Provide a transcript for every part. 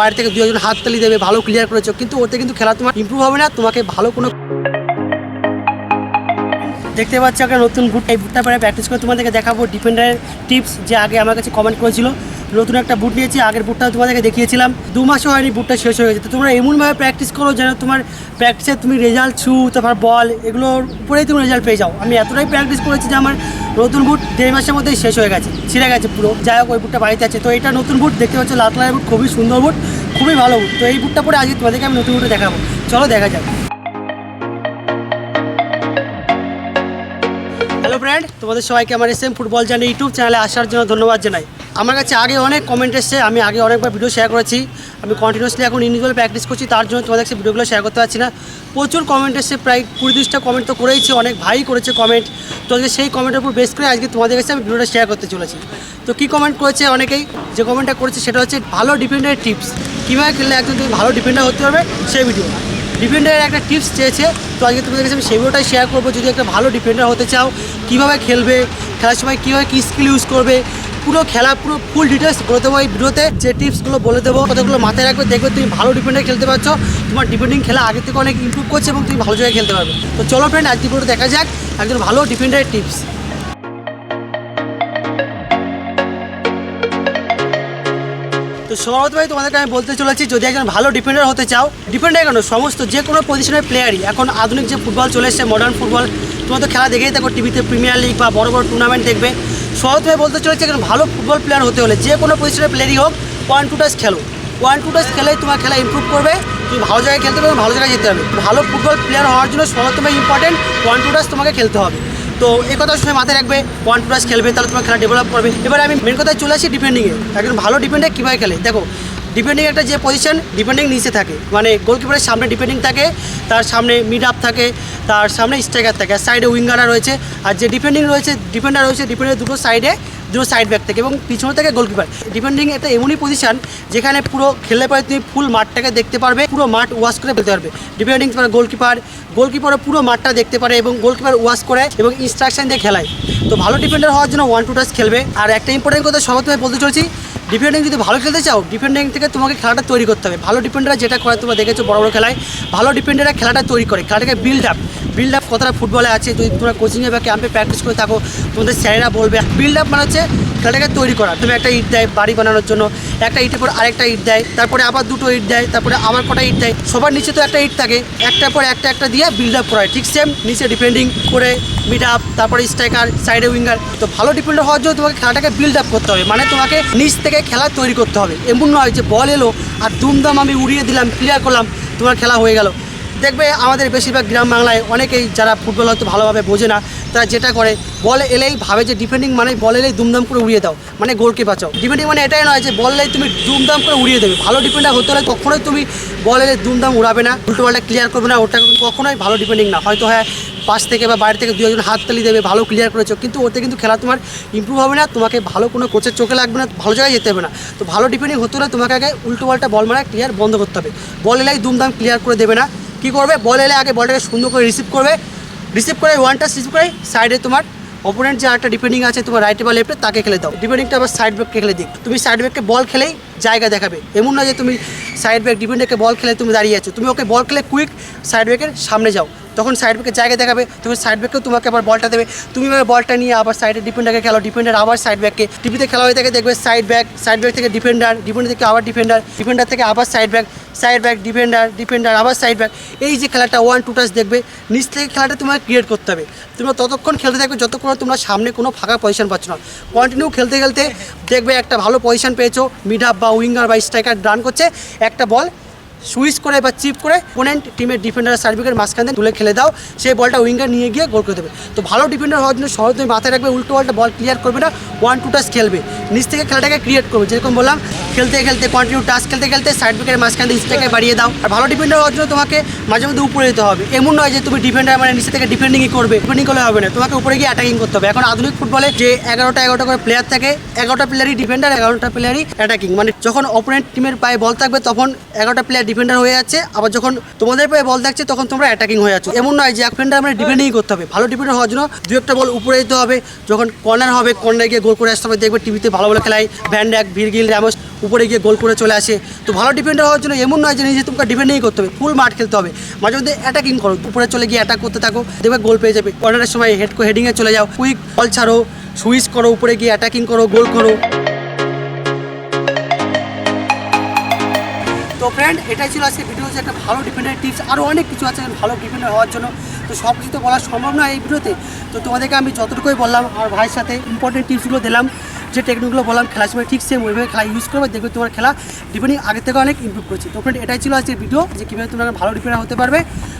বাইরে থেকে দুজন হাততালি দেবে, ভালো ক্লিয়ার করেছ, কিন্তু ওতে কিন্তু খেলা তোমার ইম্প্রুভ হবে না, তোমাকে ভালো কোনো দেখতে পাচ্ছ একটা নতুন বুট এই বুটটা পরে প্র্যাকটিস করে তোমাদেরকে দেখাবো ডিফেন্ডারের টিপস যে আগে আমার কাছে কমেন্ট করেছিল। নতুন একটা বুট নিয়েছি, আগের বুটটা তোমাদেরকে দেখিয়েছিলাম। দু মাসও হয়নি বুটটা শেষ হয়ে গেছে। তো তোমরা এমনভাবে প্র্যাকটিস করো যেন তোমার প্র্যাকটিসে তুমি রেজাল্ট ছু তারপর বল এগুলোর উপরেই তুমি রেজাল্ট পেয়ে যাও। আমি এতটাই প্র্যাকটিস করেছি যে আমার নতুন বুট দেড় মাসের মধ্যেই শেষ হয়ে গেছে, ছিঁড়ে গেছে পুরো। যাই হোক, ওই বুটটা বাড়িতে আছে। তো এটা নতুন বুট দেখতে পাচ্ছ লাল কালারের বুট খুবই সুন্দর বুট খুবই ভালো বুট তো এই বুটটা পরে আজকে তোমাদেরকে আমি নতুন বুটে দেখাবো। চলো দেখা যাক। ফ্রেন্ড তোমাদের সবাইকে আমার এস এম ফুটবল জানি ইউটিউব চ্যানেলে আসার জন্য ধন্যবাদ জানাই। আমার কাছে আগে অনেক কমেন্ট এসছে, আমি আগে অনেকবার ভিডিও শেয়ার করেছি। আমি কন্টিনিউসলি এখন ইন্ডিভিজুয়াল প্র্যাকটিস করছি, তার জন্য তোমাদের কাছে ভিডিওগুলো শেয়ার করতে পারছি না। প্রচুর কমেন্ট এসছে, প্রায় কুড়ি তিরিশটা কমেন্ট তো করেইছি, অনেক ভাই করেছে কমেন্ট তো সেই কমেন্টের উপর বেস করে আজকে তোমাদের কাছে আমি ভিডিওটা শেয়ার করতে চলেছি। তো কী কমেন্ট করেছে অনেকেই? যে কমেন্টটা করেছে সেটা হচ্ছে ভালো ডিফেন্ডারের টিপস কীভাবে খেললে একজন তুমি ভালো ডিফেন্ডার হতে পারবে, সেই ভিডিও ডিফেন্ডারের একটা টিপস চেয়েছে। তো আজকে তোমাদের কাছে আমি ভিডিওটাই শেয়ার করব। যদি একটা ভালো ডিফেন্ডার হতে চাও, কীভাবে খেলবে, খেলার সময় কীভাবে কী স্কিল ইউজ করবে, পুরো খেলা, পুরো ফুল ডিটেলস বলে দেবো এই ভিডিওতে। যে টিপসগুলো বলে দেবো কতগুলো মাথায় রাখবে, দেখবে তুমি ভালো ডিফেন্ডার খেলতে পারছ। তোমার ডিফেন্ডিং খেলা আগে থেকে অনেক ইমপ্রুভ করছে এবং তুমি ভালো জায়গায় খেলতে পারবে। তো চলো ফ্রেন্ড আজকে ভিডিও দেখা যাক। একজন ভালো ডিফেন্ডারের টিপস তো সৌরভ ভাই, তোমাদেরকে আমি বলতে চলেছি, যদি একজন ভালো ডিফেন্ডার হতে চাও ডিফেন্ডার কেন? সমস্ত যে কোনো পজিশনের প্লেয়ারই এখন আধুনিক যে ফুটবল চলে এসেছে মডার্ন ফুটবল তোমরা তো খেলা দেখেই থাকো টিভিতে প্রিমিয়ার লিগ বা বড় বড় টুর্নামেন্ট দেখবে। সৌরভ ভাই বলতে চলেছে, একজন ভালো ফুটবল প্লেয়ার হতে হলে যে কোনো পজিশনের প্লেয়ারই হোক ওয়ান টু টাচ খেলো। ওয়ান টু টাচ খেলেই তোমার খেলা ইমপ্রুভ করবে, তুমি ভালো জায়গায় খেলতে পারবে, ভালো জায়গায় যেতে হবে। ভালো ফুটবল প্লেয়ার হওয়ার জন্য সর্বোত্তম ইম্পর্টেন্ট ওয়ান টু টাচ তোমাকে খেলতে হবে। তো এই কথা শুনে মাথায় রাখবে ওয়ান প্লাস খেলবে, তাহলে তোমার খেলা ডেভেলপ করবে। এবার আমি মেন কথায় চলে আসি ডিফেন্ডিংয়ে একজন ভালো ডিফেন্ডার কীভাবে খেলে? দেখো ডিফেন্ডিং একটা যে পজিশন ডিফেন্ডিং নিচে থাকে। মানে গোলকিপারের সামনে ডিফেন্ডিং থাকে, তার সামনে মিড আপ থাকে, তার সামনে স্ট্রাইকার থাকে সাইডে উইঙ্গাররা রয়েছে। আর যে ডিফেন্ডিং রয়েছে ডিফেন্ডার রয়েছে ডিফেন্ডার দুটো সাইডে দুটো সাইড ব্যাক থেকে এবং পিছনে থেকে গোলকিপার ডিপেন্ডিং এটা এমনই পজিশন যেখানে পুরো খেললে পরে তুমি ফুল মাঠটাকে দেখতে পারবে, পুরো মাঠ ওয়াশ করে ফেলতে পারবে। ডিফেন্ডিং তোমার গোলকিপার গোলকিপারও পুরো মাঠটা দেখতে পারে এবং গোলকিপার ওয়াশ করে এবং ইনস্ট্রাকশন দিয়ে খেলায়। তো ভালো ডিফেন্ডার হওয়ার জন্য ওয়ান টু টাচ খেলবে। আর একটা ইম্পর্টেন্ট কথা সবাই বলতে চলছি ডিফেন্ডিং যদি ভালো খেলতে চাও ডিফেন্ডিং থেকে তোমাকে খেলাটা তৈরি করতে হবে। ভালো ডিফেন্ডাররা যেটা করে, তোমরা দেখেছ বড় বড় খেলায়, ভালো ডিফেন্ডাররা খেলাটা তৈরি করে। খেলাটাকে বিল্ড আপ বিল্ড আপ কতটা ফুটবলে আছে, যদি তোমরা কোচিংয়ে বা ক্যাম্পে প্র্যাকটিস করে থাকো, তোমাদের স্যারেরা বলবে। বিল্ড আপ মানে হচ্ছে খেলাটাকে তৈরি করা। তুমি একটা ইট দেয় বাড়ি বানানোর জন্য, একটা ইটের পর আরেকটা ইট দেয়, তারপরে আবার দুটো ইট দেয়, তারপরে আবার কটা ইট দেয়। সবার নিচে তো একটা ইট থাকে। একটার পর একটা একটা দিয়ে বিল্ড আপ করা হয়। ঠিক সেম নিচে ডিফেন্ডিং করে মিড আপ তারপরে স্ট্রাইকার সাইডে উইঙ্গার তো ভালো ডিফেন্ডার হওয়ার জন্য তোমাকে খেলাটাকে বিল্ড আপ করতে হবে। মানে তোমাকে নিচ থেকে খেলা তৈরি করতে হবে। এমন নয় যে বল এলো আর দুমদাম আমি উড়িয়ে দিলাম ক্লিয়ার করলাম, তোমার খেলা হয়ে গেল। দেখবে আমাদের বেশিরভাগ গ্রাম বাংলায় অনেকেই যারা ফুটবল হয়তো ভালোভাবে বোঝে না, তারা যেটা করে, বল এলেই ভাবে যে ডিফেন্ডিং মানে বল এলেই দুমদাম করে উড়িয়ে দাও মানে গোলকে বাঁচাও ডিফেন্ডিং মানে এটাই নয় যে বল এলেই তুমি দুমদাম করে উড়িয়ে দেবে। ভালো ডিফেন্ডার হতে হলে কখনোই তুমি বল এলে দুমদাম উড়াবে না, উল্টো বলটা ক্লিয়ার করবে না, ওটা কখনোই ভালো ডিফেন্ডিং না। হয়তো হ্যাঁ পাশ থেকে বা বাইরে থেকে দু একজন হাততালি দেবে, ভালো ক্লিয়ার করেছ, কিন্তু ওতে কিন্তু খেলা তোমার ইমপ্রুভ হবে না, তোমাকে ভালো কোনো কোচের চোখে লাগবে না, ভালো জায়গায় যেতে হবে না। তো ভালো ডিফেন্ডিং হতে হলে তোমাকে আগে উল্টো বলটা বল মারা ক্লিয়ার বন্ধ করতে হবে। বল এলেই দুমদাম ক্লিয়ার করে দেবে না। কী করবে? বল এলে আগে বলটাকে সুন্দর করে রিসিভ করবে। রিসিভ করে ওয়ান টাচ রিসিভ করে সাইডে তোমার অপোনেন্ট যে একটা ডিপেন্ডিং আছে, তোমার রাইটে বা লেফটে তাকে খেলে দাও। ডিপেন্ডিংটা আবার সাইড ব্যাককে খেলে দিক। তুমি সাইড ব্যাককে বল খেলেই জায়গা দেখাবে। এমন না যে তুমি সাইড ব্যাক ডিপেন্ডারকে বল খেলে তুমি দাঁড়িয়ে আছো। তুমি ওকে বল খেলে কুইক সাইড ব্যাকের সামনে যাও। তখন সাইড ব্যাকের জায়গা দেখাবে, তুমি সাইড ব্যাককেও তোমাকে আবার বলটা দেবে। তুমি এবার বলটা নিয়ে আবার সাইডে ডিফেন্ডারকে খেলো ডিফেন্ডার আবার সাইড ব্যাককে টিভিতে খেলা হয়ে থাকে দেখবে সাইড ব্যাক সাইড ব্যাক থেকে ডিফেন্ডার ডিফেন্ডার থেকে আবার ডিফেন্ডার ডিফেন্ডার থেকে আবার side back side back defender defender আবার সাইড ব্যাক এই যে খেলাটা ওয়ান টু টাচ দেখবে, নিচ থেকে খেলাটা তোমাকে ক্রিয়েট করতে হবে। তোমরা ততক্ষণ খেলতে থাকবে, যতক্ষণ তোমরা সামনে কোনো ফাঁকা পজিশন পাচ্ছ না। কন্টিনিউ খেলতে খেলতে দেখবে একটা ভালো পজিশন পেয়েছ। মিড আপ বা উইঙ্গার বা স্ট্রাইকার রান করছে। একটা বল সুইচ করে বা চিপ করে ওপোনেন্ট টিমের ডিফেন্ডার সার্ভিকের মাঝখান দিয়ে তুলে খেলে দাও। সেই বলটা উইঙ্গার নিয়ে গিয়ে গোল করে দেবে। তো ভালো ডিফেন্ডার হওয়ার জন্য সহজ তুমি মাথায় রাখবে, উল্টো বলটা বল ক্লিয়ার করবে না ওয়ান টু টাস খেলবে। নিচ থেকে খেলাটাকে ক্রিয়েট করবে। যেরকম বললাম খেলতে খেলতে কন্টিনিউ টাচ খেলতে খেলতে সাইড ব্যাকের মাঝখানে স্ট্রাইকে বাড়িয়ে দাও। আর ভালো ডিফেন্ডার হওয়ার জন্য তোমাকে মাঝে মধ্যে উপরে যেতে হবে। এমন নয় যে তুমি ডিফেন্ডার মানে নিচে থেকে ডিফেন্ডিংই করবে। ডিফেন্ডিং করলে হবে না। তোমাকে উপরে গিয়ে অ্যাটাকিং করতে হবে। এখন আধুনিক ফুটবলে যে এগারোটা এগারোটা করে প্লেয়ার থাকে, এগারোটা প্লেয়ারই ডিফেন্ডার এগারোটা প্লেয়ারই অ্যাটাকিং মানে যখন অপোনেন্ট টিমের পায়ে বল থাকবে, তখন এগারোটা প্লেয়ার ডিফেন্ডার হয়ে যাচ্ছে। আবার যখন তোমাদের পায়ে বল থাকছে, তখন তোমরা অ্যাটাকিং হয়ে যাচ্ছ। এমন নয় যে এক ডিফেন্ডার মানে ডিফেন্ডিং করতে হবে। ভালো ডিফেন্ডার হওয়ার জন্য দু একটা বল উপরে যেতে হবে। যখন কর্নার হবে কর্নারে গিয়ে গোল করে আসতে হবে। দেখবে টিভিতে ভালো ভালো খেলায় ভ্যান্ড্যাক ভিরগিল র্যামোস উপরে গিয়ে গোল করে চলে আসে। তো ভালো ডিফেন্ডার হওয়ার জন্য এমন নয় যে নিজে তোমাকে ডিফেন্ডিং করতে হবে ফুল মাঠ খেলতে হবে। মাঝে মধ্যে অ্যাটাকিং করো, উপরে চলে গিয়ে অ্যাটাক করতে থাকো, দেখবে গোল পেয়ে যাবে। কর্নারের সময় হেড হেডিংয়ে চলে যাও কুইক বল ছাড়ো সুইচ করো, উপরে গিয়ে অ্যাটাকিং করো, গোল করো। তো ফ্রেন্ড এটাই ছিল আজকে ভিডিও হচ্ছে একটা ভালো ডিফেন্ডার টিপস আরও অনেক কিছু আছে ভালো ডিফেন্ডার হওয়ার জন্য। তো সব কিছু তো বলা সম্ভব নয় এই ভিডিওতে তো। তোমাদেরকে আমি যতটুকুই বললাম আমার ভাইয়ের সাথে ইম্পর্টেন্ট টিপসগুলো দিলাম। যে টেকনিকগুলো বললাম, খেলার সময় ঠিক সেম ওইভাবে খেলা ইউজ করবে, দেখবে তোমার খেলা ডিপেন্ডিং আগে থেকে অনেক ইম্প্রুভ করছে। তো ফ্রেন্ড এটাই ছিল আজকের ভিডিও যে কীভাবে তোমরা ভালো ডিপেন্ডার হতে পারবে,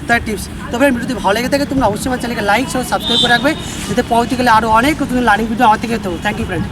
তার টিপস তো ফ্রেন্ড ভিডিওটি ভালো লেগে থাকে, তোমরা অবশ্যই আমার চ্যানেলকে লাইক সাবস্ক্রাইব করে রাখবে, যাতে পরবর্তীকালে আরও অনেক নতুন লার্নিং ভিডিও আমার থেকে হতে থ্যাংক ইউ ফ্রেন্ড